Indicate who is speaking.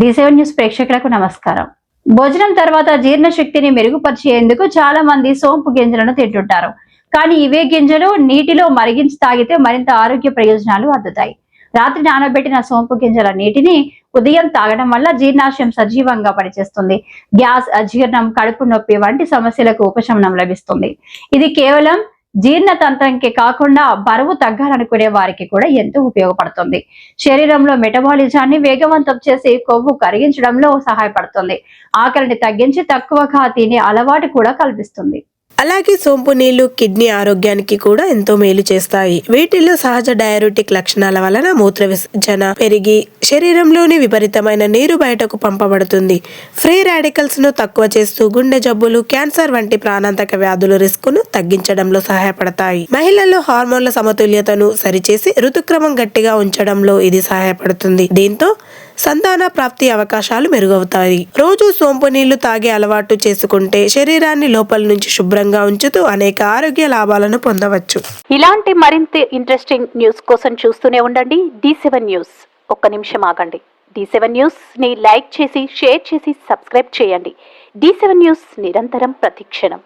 Speaker 1: D seven news ప్రేక్షకులకు నమస్కారం. భోజనం తర్వాత జీర్ణ శక్తిని మెరుగుపరిచేందుకు చాలా మంది సోంపు గింజలను తింటుంటారు. కానీ ఇవే గింజలు నీటిలో మరిగించి తాగితే మరింత ఆరోగ్య ప్రయోజనాలు అందుతాయి. రాత్రి నానబెట్టిన సోంపు గింజల నీటిని ఉదయం తాగడం వల్ల జీర్ణాశయం సజీవంగా పనిచేస్తుంది. గ్యాస్ అజీర్ణం కడుపు నొప్పి వంటి సమస్యలకు ఉపశమనం లభిస్తుంది. ఇది కేవలం జీర్ణతంత్రంకి కాకుండా బరువు తగ్గాలనుకునే వారికి కూడా ఎంతో ఉపయోగపడుతుంది. శరీరంలో మెటబాలిజాన్ని వేగవంతం చేసి కొవ్వు కరిగించడంలో సహాయపడుతుంది. ఆకలిని తగ్గించి తక్కువగా తినే అలవాటు కూడా కల్పిస్తుంది.
Speaker 2: అలాగే సోంపు నీళ్ళు కిడ్నీ ఆరోగ్యానికి కూడా ఎంతో మేలు చేస్తాయి. వీటిలో సహజ డయాబెటిక్ లక్షణాల వలన మూత్ర విసర్జన పెరిగి శరీరంలోని విపరీతమైన నీరు బయటకు పంపబడుతుంది. ఫ్రీ రాడికల్స్ను తక్కువ చేస్తూ గుండె జబ్బులు క్యాన్సర్ వంటి ప్రాణాంతక వ్యాధుల రిస్క్ను తగ్గించడంలో సహాయపడతాయి. మహిళల్లో హార్మోన్ల సమతుల్యతను సరిచేసి ఋతుక్రమం గట్టిగా ఉంచడంలో ఇది సహాయపడుతుంది. దీంతో సంతాన ప్రాప్తి అవకాశాలు మెరుగవుతాయి. రోజు సోంపు నీళ్ళు తాగే అలవాటు చేసుకుంటే శరీరాన్ని లోపల నుంచి శుభ్రంగా ఉంచుతూ అనేక ఆరోగ్య లాభాలను పొందవచ్చు.
Speaker 3: ఇలాంటి మరింత ఇంట్రెస్టింగ్ న్యూస్ కోసం చూస్తూనే ఉండండి. డి సెవెన్ న్యూస్ ఒక్క నిమిషం ఆగండి. డి సెవెన్ న్యూస్ని లైక్ చేసి షేర్ చేసి సబ్స్క్రైబ్ చేయండి. డి సెవెన్ న్యూస్ నిరంతరం ప్రతిక్షణం.